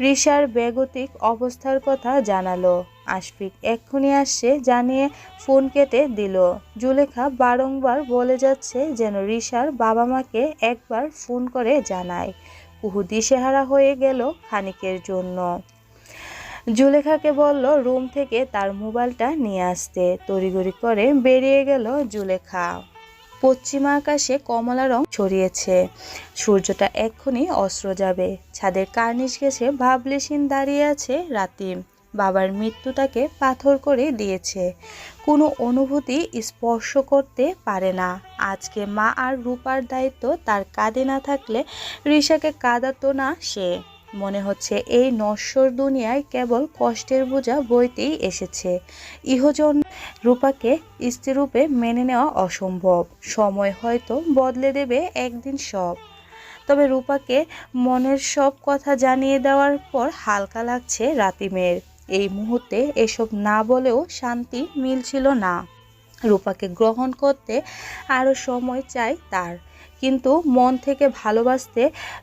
রিশার বেগতিক অবস্থার কথা জানালো। আশফিক এক্ষুনি আসছে জানিয়ে ফোন কেটে দিল। জুলেখা বারংবার বলে যাচ্ছে যেন রিশার বাবা মাকে একবার ফোন করে জানায়। কুহু দিশেহারা হয়ে গেল খানিকের জন্য। জুলেখাকে বলল, রুম থেকে তার মোবাইলটা নিয়ে আসতে। তড়িঘড়ি করে বেরিয়ে গেল জুলেখা। পশ্চিমা আকাশে কমলা রং ছড়িয়েছে। সূর্যটা এক্ষুনি অস্ত্র যাবে। ছাদের কার্নিশ গেছে ভাবলেশিন দাঁড়িয়ে আছে রাতিম বাবার মৃত্যু তাকে পাথর করে দিয়েছে। কোনো অনুভূতি স্পর্শ করতে পারে না। আজকে মা আর রূপার দায়িত্ব তার কাঁধে না থাকলে ঋষাকে কাঁদাতো না সে। মনে হচ্ছে এই নশ্বর দুনিয়ায় কেবল কষ্টের বোঝা বইতেই এসেছে। ইহজন রূপাকে স্ত্রীরূপে মেনে নেওয়া অসম্ভব। সময় হয়তো বদলে দেবে একদিন সব। তবে রূপাকে মনের সব কথা জানিয়ে দেওয়ার পর হালকা লাগছে রাতিমের এই মুহূর্তে এসব না বলেও শান্তি মিলছিল না। রূপাকে গ্রহণ করতে আরও সময় চাই তার। কিন্তু মন থেকে ভালোবাসতে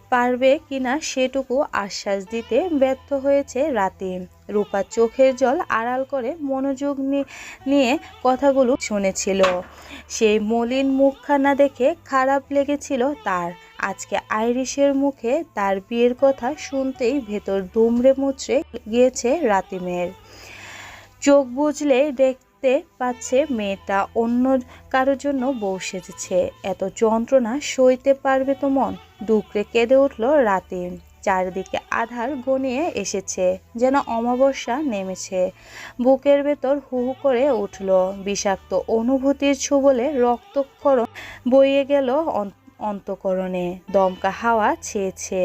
পারবে কিনা সেটুকু আশ্বাস দিতে ব্যর্থ হয়েছে রাতিম রূপা চোখের জল আড়াল করে মনোযোগ নিয়ে কথাগুলো শুনেছিল। সেই মলিন মুখখানা দেখে খারাপ লেগেছিল তার। আজকে আইরিশের মুখে তার বিয়ের কথা শুনতেই ভেতর দুমড়ে মুচড়ে গিয়েছে রাতিমের। চোখ বুঝলে দেখতে পাচ্ছে মেয়েটা, অন্য কারোর জন্য বউ সেজেছে। এত যন্ত্রণা সইতে পারবে তো মন? দুকড়ে কেঁদে উঠল রাতিম চারিদিকে আধার গনিয়ে এসেছে, যেন অমাবস্যা নেমেছে। বুকের ভেতর হু হু করে উঠল। বিষাক্ত অনুভূতির ছুবলে রক্তক্ষরণ বইয়ে গেল অন- অন্তকরণে দমকা হাওয়া ছেয়েছে।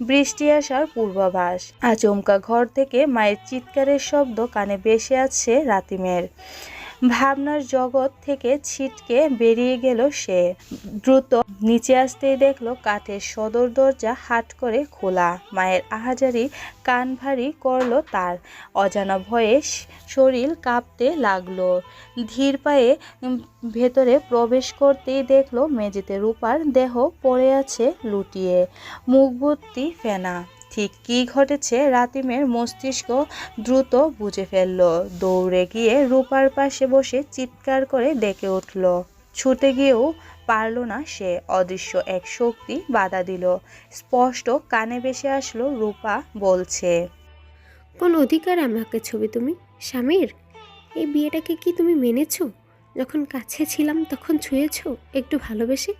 বৃষ্টি আসার পূর্বাভাস। আচমকা ঘর থেকে মায়ের চিৎকারের শব্দ কানে বেসে আছে রাতিমের। ভাবনার জগৎ থেকে ছিটকে বেরিয়ে গেল সে। দ্রুত নিচে আসতেই দেখল কাঠের সদর দরজা হাট করে খোলা। মায়ের আহাজারি কান ভারী করল তার। অজানা ভয়ে শরীর কাঁপতে লাগল। ধীর পায়ে ভেতরে প্রবেশ করতেই দেখল মেঝেতে রূপার দেহ পড়ে আছে লুটিয়ে। মুখ ভর্তি ফেনা। ঠিক কী ঘটেছে রাতিমের মস্তিষ্ক দ্রুত বুঝে ফেলল। দৌড়ে গিয়ে রূপার পাশে বসে চিৎকার করে ডেকে উঠল। ছুটে গিয়েও পারল না সে। অদৃশ্য এক শক্তি বাধা দিল। স্পষ্ট কানে বেসে আসলো, রূপা বলছে, কোন অধিকার আমাকে ছবি তুমি? স্বামীর? এই বিয়েটাকে কি তুমি মেনেছো? যখন কাছে ছিলাম তখন ছুঁয়েছো? একটু ভালোবেসে?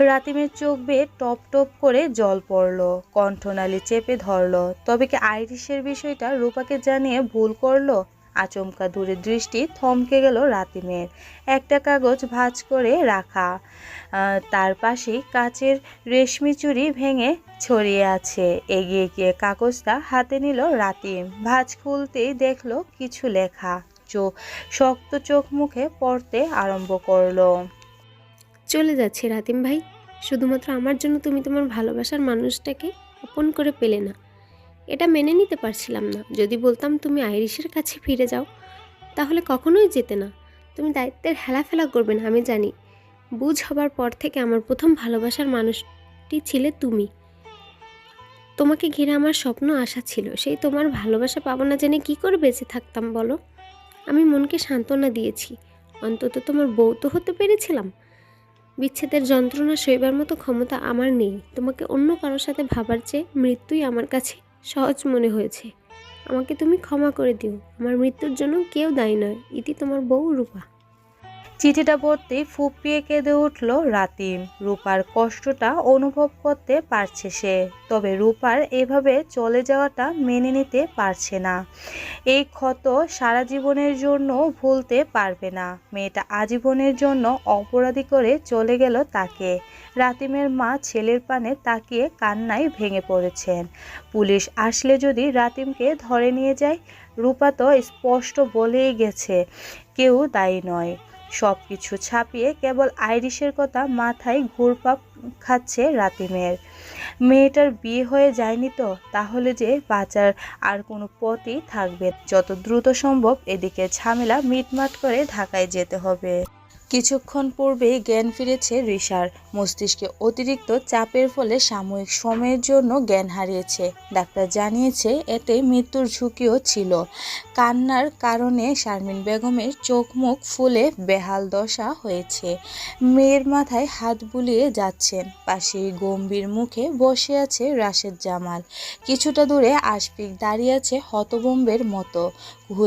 রাতিমের চোখ বেয়ে টপ টপ করে জল পড়ল, কণ্ঠনালী চেপে ধরল। তবে কি আইরিশের বিষয়টা রূপাকে জানিয়ে ভুল করল? আচমকা দূরে দৃষ্টি থমকে গেল রাতিমের। একটা কাগজ ভাঁজ করে রাখা তার পাশেই কাচের রেশমি চুড়ি ভেঙে ছড়িয়ে আছে। এগিয়ে গিয়ে কাগজটা হাতে নিল রাতিম। ভাঁজ খুলতেই দেখল কিছু লেখা। চোখ শক্ত চোখ মুখে পড়তে আরম্ভ করল। চলে যাচ্ছে রাতিম ভাই। শুধুমাত্র আমার জন্য তুমি তোমার ভালোবাসার মানুষটাকে আপন করে পেলে না। এটা মেনে নিতে পারছিলাম না। যদি বলতাম তুমি আইরিশের কাছে ফিরে যাও, তাহলে কখনোই যেতে না। তুমি দায়িত্বের হেলাফেলা করবে না, আমি জানি। বুঝ হবার পর থেকে আমার প্রথম ভালোবাসার মানুষটি ছিলে তুমি। তোমাকে ঘিরে আমার স্বপ্ন আশা ছিল। সেই তোমার ভালোবাসা পাবো না জেনে কী করে বেঁচে থাকতাম বলো? আমি মনকে সান্ত্বনা দিয়েছি। অন্তত তোমার বউ তো হতে পেরেছিলাম। বিচ্ছেদের যন্ত্রণা সইবার মতো ক্ষমতা আমার নেই। তোমাকে অন্য কারোর সাথে ভাবার চেয়ে মৃত্যুই আমার কাছে সহজ মনে হয়েছে। আমাকে তুমি ক্ষমা করে দিও। আমার মৃত্যুর জন্য কেউ দায়ী নয়। ইতি তোমার বউ রূপা। চিঠিটা পড়তেই ফুপিয়ে কেঁদে উঠল রাতিম। রূপার কষ্টটা অনুভব করতে পারছে সে, তবে রূপার এভাবে চলে যাওয়াটা মেনে নিতে পারছে না। এই ক্ষত সারা জীবনের জন্য ভুলতে পারবে না। মেয়েটা আজীবনের জন্য অপরাধী করে চলে গেল তাকে। রাতিমের মা ছেলের পানে তাকিয়ে কান্নায় ভেঙে পড়েছেন। পুলিশ আসলে যদি রাতিমকে ধরে নিয়ে যায়, রূপা তো স্পষ্ট বলেই গেছে, কেউ দায়ী নয়। সব কিছু ছাপিয়ে কেবল আইরিশের কথা মাথায় ঘুরপাক খাচ্ছে রাতিমের মেয়েটার বিয়ে হয়ে যায়নি তো, তাহলে যে বাঁচার আর কোনো পথই থাকবে। যত দ্রুত সম্ভব এদিকে ঝামেলা মিটমাট করে ঢাকায় যেতে হবে। কিছুক্ষণ পূর্বেই জ্ঞান ফিরেছে রিশার। মস্তিষ্কে অতিরিক্ত চাপের ফলে সাময়িক সময়ের জন্য জ্ঞান হারিয়েছে। ডাক্তার জানিয়েছে, এতে মৃত্যুর ঝুঁকিও ছিল। কান্নার কারণে শারমিন বেগমের চোখ মুখ ফুলে বেহাল দশা হয়েছে। মেয়ের মাথায় হাত বুলিয়ে যাচ্ছেন। পাশেই গম্ভীর মুখে বসে আছে রাশেদ জামাল। কিছুটা দূরে আশফিক দাঁড়িয়ে আছে হতবম্বের মতো।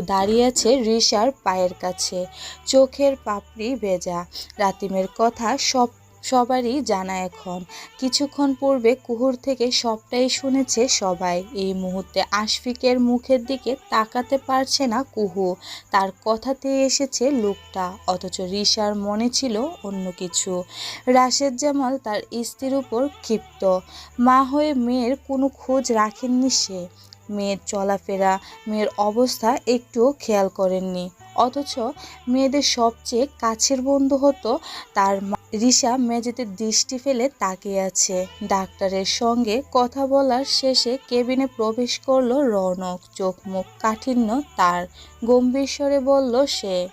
দাঁড়িয়ে আছে রিশার পায়ের কাছে। চোখের পাপড়ি ভেজা। রাতিমের কথা সব, সবারই জানা এখন। কিছুক্ষণ পূর্বে কুহুর থেকে সবটাই শুনেছে সবাই। এই মুহূর্তে আশফিকের মুখের দিকে তাকাতে পারছে না কুহু। তার কথাতে এসেছে লোকটা, অথচ রিশার মনে ছিল অন্য কিছু। রাশেদ জামাল তার স্ত্রীর উপর ক্ষিপ্ত। মা হয়ে মেয়ের কোনো খোঁজ রাখেননি সে। মেয়ের চলাফেরা, মেয়ের অবস্থা একটুও খেয়াল করেননি। অথচ মেয়েদের সবচেয়ে কাছের বন্ধু হতো তার রিসা মেঝেতে দৃষ্টি ফেলে তাকিয়ে আছে। ডাক্তারের সঙ্গে কথা বলার শেষে কেবিনে প্রবেশ করল রনক। চোখ মুখ কাঠিন্য তার। গম্ভীর স্বরে বলল, সে?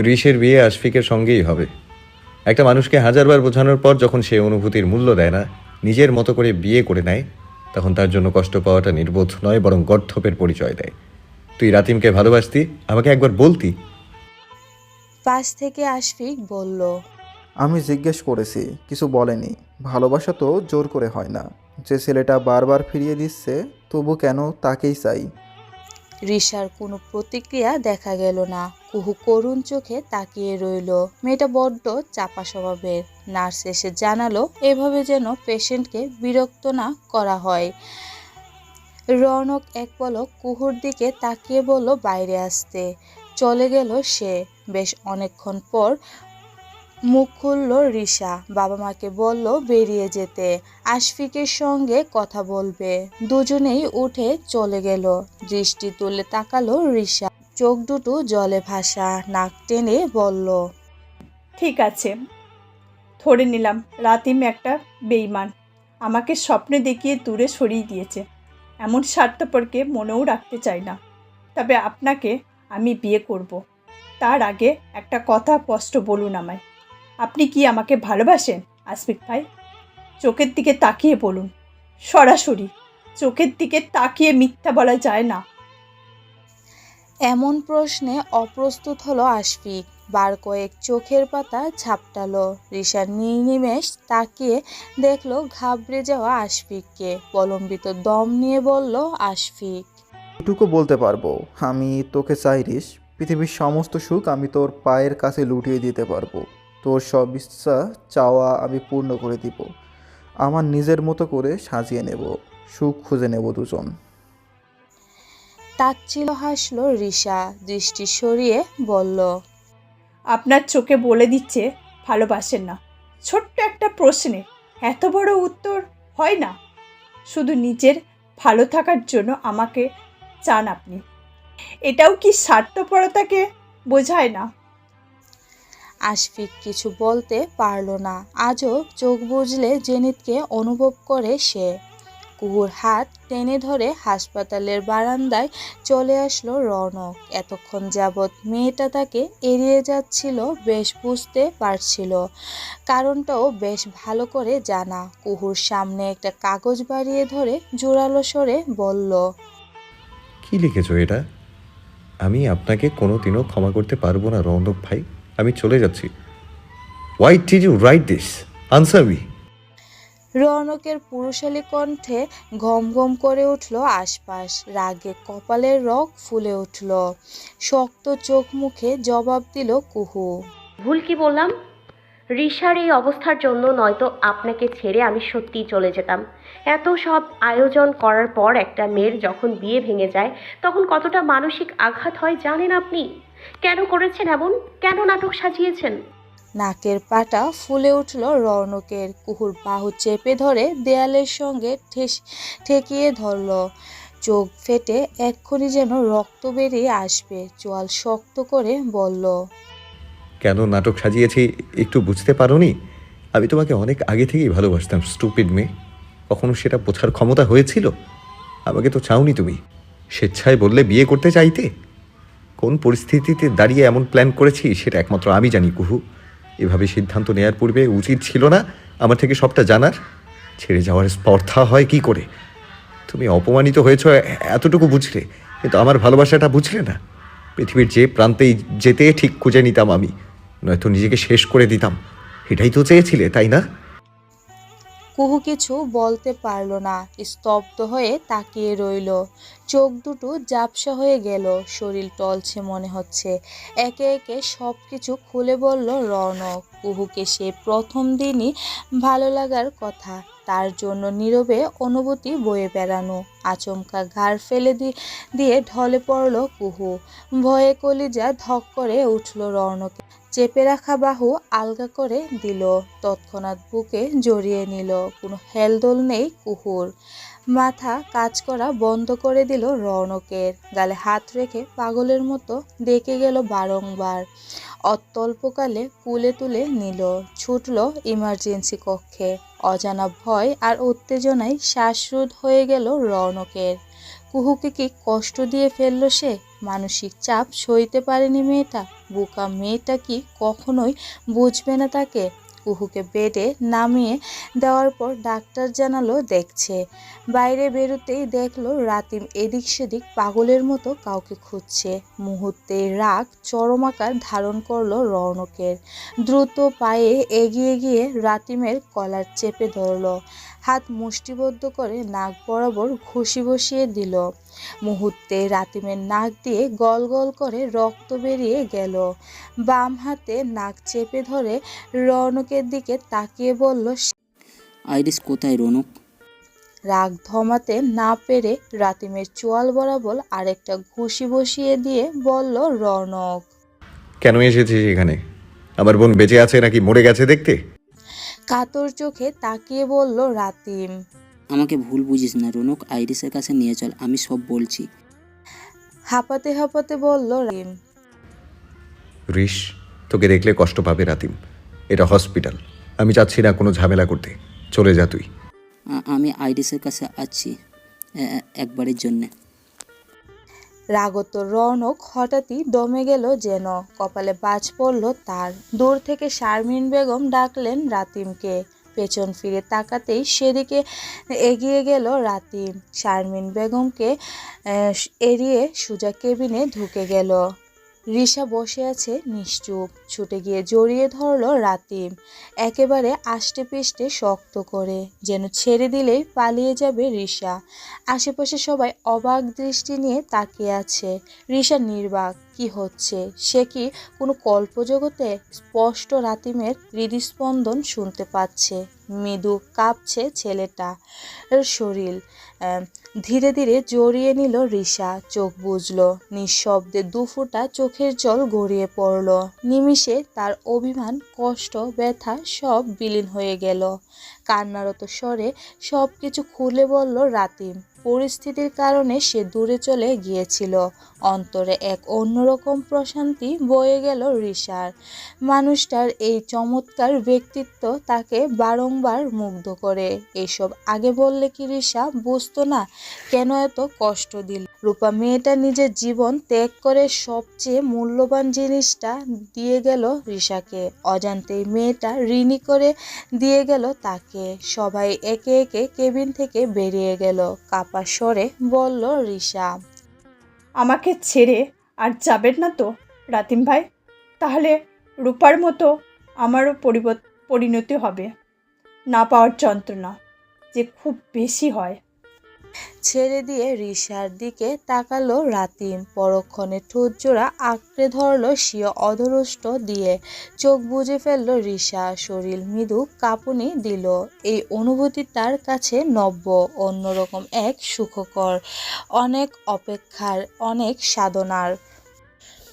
ঋষের বিয়ে আশফিকের সঙ্গেই হবে। একটা মানুষকে হাজারবার বোঝানোর পর যখন সে অনুভূতির মূল্য দেয় না, নিজের মতো করে বিয়ে করে নেয় তখন তার জন্য কষ্ট পাওয়াটা নির্বোধ নয় বরং গর্ধপের পরিচয় দেয়। তুই রাতিমকে ভালোবাসতি? আমাকে একবার বলতি। পাশ থেকে আশফিক বলল আমি জিজ্ঞেস করেছি কিছু বলেনি। ভালোবাসা তো জোর করে হয় না। যে ছেলেটা বারবার ফিরিয়ে দিচ্ছে তবু কেন তাকেই চাই? রিশার কোনো প্রতিক্রিয়া দেখা গেল না। কুহু করুণ চোখে তাকিয়ে রইল। মেয়েটা বড্ড চাপা স্বভাবের। নার্স এসে জানালো, এভাবে যেন পেশেন্টকে বিরক্ত না করা হয়। রনক এক পলক কুহুর দিকে তাকিয়ে বলল, বাইরে আসতে। চলে গেল সে। বেশ অনেকক্ষণ পর মুখ খুলল রিসা বাবা মাকে বলল, বেরিয়ে যেতে। আশফিকের সঙ্গে কথা বলবে। দুজনেই উঠে চলে গেল। দৃষ্টি তুলে তাকালো রিসা চোখ দুটো জলে ভাসা। নাক টেনে বলল, ঠিক আছে, ধরে নিলাম রাতিম একটা বেইমান। আমাকে স্বপ্নে দেখিয়ে দূরে সরিয়ে দিয়েছে। এমন স্বার্থপরকে মনেও রাখতে চাই না। তবে আপনাকে আমি বিয়ে করব। তার আগে একটা কথা স্পষ্ট বলুন আমায়। আপনি কি আমাকে ভালোবাসেন আসফিক ভাই? চোখের দিকে তাকিয়ে বলুন। সরাসরি চোখের দিকে তাকিয়ে মিথ্যা বলা যায় না। এমন প্রশ্নে অপ্রস্তুত হলো আশফিক। বার কয়েক চোখের পাতা ঝাপটালো। রিশার নির্নিমেষ তাকিয়ে দেখল ঘাবড়ে যাওয়া আশফিককে। প্রলম্বিত দম নিয়ে বলল আশফিক। এটুকু বলতে পারব আমি তোকে চাইরিস পৃথিবীর সমস্ত সুখ আমি তোর পায়ের কাছে লুটিয়ে দিতে পারব। তোর সব ইচ্ছা চাওয়া আমি পূর্ণ করে দিব। আমার নিজের মতো করে সাজিয়ে নেব সুখ খুঁজে নেব দুজন। তাচ্ছিল হাসলো রিশা দৃষ্টি সরিয়ে বলল আপনার চোখে বলে দিচ্ছে ভালোবাসেন না। ছোট্ট একটা প্রশ্নে এত বড় উত্তর হয় না। শুধু নিজের ভালো থাকার জন্য আমাকে চান আপনি। এটাও কি স্বার্থপরতাকে বোঝায় না? আশফিক কিছু বলতে পারল না। আজও চোখ বুঝলে জেনিতকে অনুভব করে সে। কুহুর হাত টেনে ধরে হাসপাতালের বারান্দায় চলে আসলো রনক। এতক্ষণ যাবৎ মেয়েটা তাকে এড়িয়ে যাচ্ছিল, বেশ বুঝতে পারছিল। কারণটাও বেশ ভালো করে জানা। কুহুর সামনে একটা কাগজ বাড়িয়ে ধরে জোরালো স্বরে বলল, কি লিখেছো এটা? আমি আপনাকে কোনোদিনও ক্ষমা করতে পারব না রৌনক ভাই। আমি চলে যাচ্ছি। Why did you write this answer me রৌনকের পুরুষালী কণ্ঠে ঘম ঘম করে উঠল আশপাশ রাগে কপালের রগ ফুলে উঠল। শক্ত চোখ মুখে জবাব দিল কুহু। ভুল কি বললাম? রিশার এই অবস্থার জন্য নয়তো আপনাকে ছেড়ে আমি সত্যিই চলে যেতাম। এত সব আয়োজন করার পর একটা মেয়ের যখন বিয়ে ভেঙে যায় তখন কতটা মানসিক আঘাত হয় জানেন আপনি? কেন করেছেন এমন? কেন নাটক সাজিয়েছেন? নাকের পাটা ফুলে উঠল রৌনকের কুহুর বাহু চেপে ধরে দেয়ালের সঙ্গে ঠেস ঠেকিয়ে ধরল। চোখ ফেটে এক্ষুনি যেন রক্ত বেরিয়ে আসবে চোয়াল শক্ত করে বলল কেন নাটক সাজিয়েছি একটু বুঝতে পারোনি? আমি তোমাকে অনেক আগে থেকেই ভালোবাসতাম স্টুপিড মেয়ে। কখনো সেটা বোঝার ক্ষমতা হয়েছিল? আমাকে তো চাওনি তুমি। স্বেচ্ছায় বললে বিয়ে করতে চাইতে? কোন পরিস্থিতিতে দাঁড়িয়ে এমন প্ল্যান করেছি, সেটা একমাত্র আমি জানি, কুহু। এভাবে সিদ্ধান্ত নেয়ার পূর্বে উচিত ছিল না আমার থেকে সবটা জানার। ছেড়ে যাওয়ার স্পর্ধা হয় কি করে? তুমি অপমানিত হয়েছ এতটুকু বুঝলে, কিন্তু আমার ভালোবাসাটা বুঝলে না। পৃথিবীর যে প্রান্তেই যেতে ঠিক খুঁজে নিতাম আমি, নয়তো নিজেকে শেষ করে দিতাম। এটাই তো চেয়েছিলে, তাই না? কুহু কিছু বলতে পারল না, স্তব্ধ হয়ে তাকিয়ে রইল। চোখ দুটো জাপসা হয়ে গেল, শরীর টলছে মনে হচ্ছে। একে একে সব কিছু খুলে বলল রনক কুহুকে সে প্রথম দিনই ভালো লাগার কথা। তার জন্য নীরবে অনুভূতি বয়ে বেড়ানো। আচমকা ঘাড় ফেলে দিয়ে ঢলে পড়ল কুহু। ভয়ে কলিজা ধক করে উঠল রৌনকে চেপে রাখা বাহু আলগা করে দিল। তৎক্ষণাৎ বুকে জড়িয়ে নিল। কোনো হেলদোল নেই কুহুর। মাথা কাজ করা বন্ধ করে দিল রৌনকের গালে হাত রেখে পাগলের মতো ডেকে গেল বারংবার। অত্যল্পকালে কুলে তুলে নিল, ছুটল ইমার্জেন্সি কক্ষে। অজানা ভয় আর উত্তেজনায় শ্বাসরোধ হয়ে গেল রৌনকের। কুহুকে কি কষ্ট দিয়ে ফেলল সে? মানসিক চাপ সইতে পারেনি মেয়েটা। বোকা মেয়েটা কি কখনোই বুঝবে না তাকে। কুহুকে বেডে নামিয়ে দেওয়ার পর ডাক্তার জানালো, দেখছে। বাইরে বেরোতেই দেখল, রাতিম এদিক সেদিক পাগলের মতো কাউকে খুঁজছে। মুহূর্তে রাগ চরমাকার ধারণ করল রৌনকের দ্রুত পায়ে এগিয়ে গিয়ে রাতিমের কলার চেপে ধরলো। হাত মুষ্টিবদ্ধ করে নাক বরাবর ঘুষি বসিয়ে দিল। মুহূর্তে রাতিমের নাক দিয়ে গল গল করে রক্ত বেরিয়ে গেল। বাম হাতে নাক চেপে ধরে রৌনকের দিকে তাকিয়ে বলল আইরিস কোথায় রনক? রাগ ধমাতে না পেরে রাতিমের চোয়াল বরাবর আরেকটা ঘুষি বসিয়ে দিয়ে বলল রনক। কেন এসেছিস এখানে? আমার বোন বেঁচে আছে নাকি মরে গেছে দেখতে? কাতর চোখে তাকিয়ে বলল রাতিম। আমাকে ভুল বুঝিস না রনক। আইরিসের কাছে নিয়ে চল আমি সব বলছি। হাঁপাতে হাঁপাতে বলল রাতিম। ঋষ তোকে দেখলে কষ্ট পাবে রাতিম। এটা হসপিটাল। আমি চাচ্ছি না কোনো ঝামেলা করতে। চলে যা তুই। আ- আমি আইরিসের কাছে আছি এ- এ- একবারের জন্যে। রাগত রনক হঠাৎই দমে গেল যেন। কপালে বাজ পড়ল তার। দূর থেকে শারমিন বেগম ডাকলেন রাতিমকে। পেছন ফিরে তাকাতেই সেদিকে এগিয়ে গেল রাতিম। শারমিন বেগমকে এড়িয়ে সুজা কেবিনে ঢুকে গেল। রিসা বসে আছে নিশ্চুপ। ছুটে গিয়ে জড়িয়ে ধরল রাতিম। একেবারে আষ্টে পিষ্টে শক্ত করে, যেন ছেড়ে দিলেই পালিয়ে যাবে রিসা আশেপাশে সবাই অবাক দৃষ্টি নিয়ে তাকিয়ে আছে। রিসা নির্বাক। কি হচ্ছে? সে কি কোনো কল্পজগতে স্পষ্ট রাতিমের হৃদস্পন্দন শুনতে পাচ্ছে? মৃদু কাঁপছে ছেলেটা। শরীর ধীরে ধীরে জড়িয়ে নিল রিসা চোখ বুঝলো নিঃশব্দে দুফোঁটা চোখের জল গড়িয়ে পড়ল। নিমিষে তার অভিমান, কষ্ট, ব্যথা সব বিলীন হয়ে গেল। কান্নারত স্বরে সব কিছু খুলে বলল রাতিম। পরিস্থিতির কারণে সে দূরে চলে গিয়েছিল। অন্তরে এক অন্যরকম প্রশান্তি বয়ে গেল রিসার মানুষটার এই চমৎকার ব্যক্তিত্ব তাকে বারংবার মুগ্ধ করে। এসব আগে বললে কি রিসা বুঝতো না, কেন এত কষ্ট দিল? রূপা, মেয়েটা নিজের জীবন ত্যাগ করে সবচেয়ে মূল্যবান জিনিসটা দিয়ে গেল রিসাকে অজান্তেই মেয়েটা ঋণী করে দিয়ে গেল তাকে। সবাই একে একে কেবিন থেকে বেরিয়ে গেল। কাপা স্বরে বলল রিসা আমাকে ছেড়ে আর যাবেন না তো, রাতিম ভাই? তাহলে রূপার মতো আমারও পরিণতি হবে। না পাওয়ার যন্ত্রণা যে খুব বেশি হয়। ছেড়ে দিয়ে রিসার দিকে তাকালো রাতিম পরক্ষণে ঠোঁট জোড়া আঁকড়ে ধরলো সিও অধরষ্ট দিয়ে। চোখ বুঝে ফেলল রিসা শরীর মৃদু কাঁপুনি দিল। এই অনুভূতি তার কাছে নব্য, অন্যরকম এক সুখকর, অনেক অপেক্ষার, অনেক সাধনার।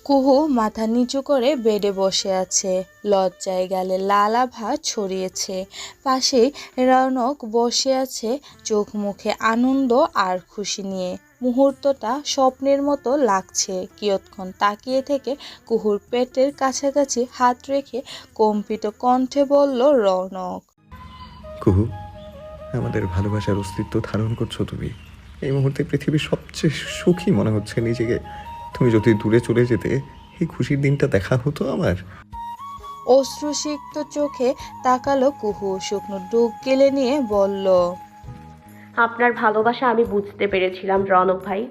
কুহু মাথা নিচু করে বেডে বসে আছে। লজ্জায় গালে লাল আভা ছড়িয়েছে। পাশেই রৌনক বসে আছে চোখ মুখে আনন্দ আর খুশি নিয়ে। মুহূর্তটা স্বপ্নের মতো লাগছে। কিয়ৎক্ষণ তাকিয়ে থেকে কুহুর পেটের কাছাকাছি হাত রেখে কম্পিত কণ্ঠে বলল, রৌনক। কুহু, আমাদের ভালোবাসার অস্তিত্ব ধারণ করছ তুমি। এই মুহূর্তে পৃথিবীর সবচেয়ে সুখী মনে হচ্ছে নিজেকে। তুমি যদি দূরে চলে যেতে এই খুশির দিনটা দেখা হতো আমার। অশ্রুসিক্ত চোখে তাকালো কুহু শুকনো ডুব গেলে নিয়ে বলল আপনার ভালোবাসা আমি বুঝতে পেরেছিলাম রনক ভাই।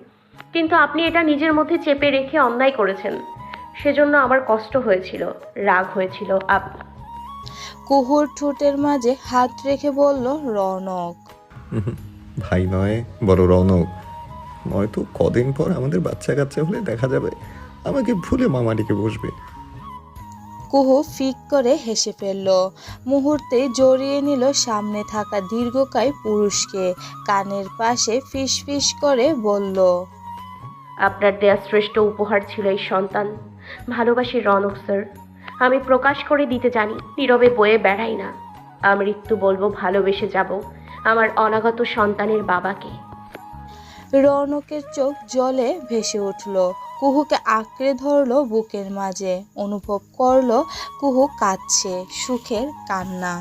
কিন্তু আপনি এটা নিজের মধ্যে চেপে রেখে অন্যায় করেছেন। সেজন্য আমার কষ্ট হয়েছিল রাগ হয়েছিল আপ কুহুর ঠোঁটের মাঝে হাত রেখে বলল রনক। ভাই নয় বড় রৌনক। নয়তো কদিন পর আমাদের বাচ্চা কাচ্চা হলে দেখা যাবে আমাকে ভুলে মামাটিকে বসবে। কুহু ফিক করে হেসে ফেলল। মুহূর্তে জড়িয়ে নিল সামনে থাকা দীর্ঘকায় পুরুষকে। কানের পাশে ফিস ফিস করে বলল আপনার দেয়া শ্রেষ্ঠ উপহার ছিল এই সন্তান। ভালোবাসি রনক স্যার। আমি প্রকাশ করে দিতে জানি নীরবে বয়ে বেড়াই না। আমৃত্যু বলব ভালোবেসে যাব আমার অনাগত সন্তানের বাবাকে। রৌনকের চোখ জলে ভেসে উঠল। কুহুকে আঁকড়ে ধরলো বুকের মাঝে। অনুভব করল কুহু কাঁদছে, সুখের কান্না।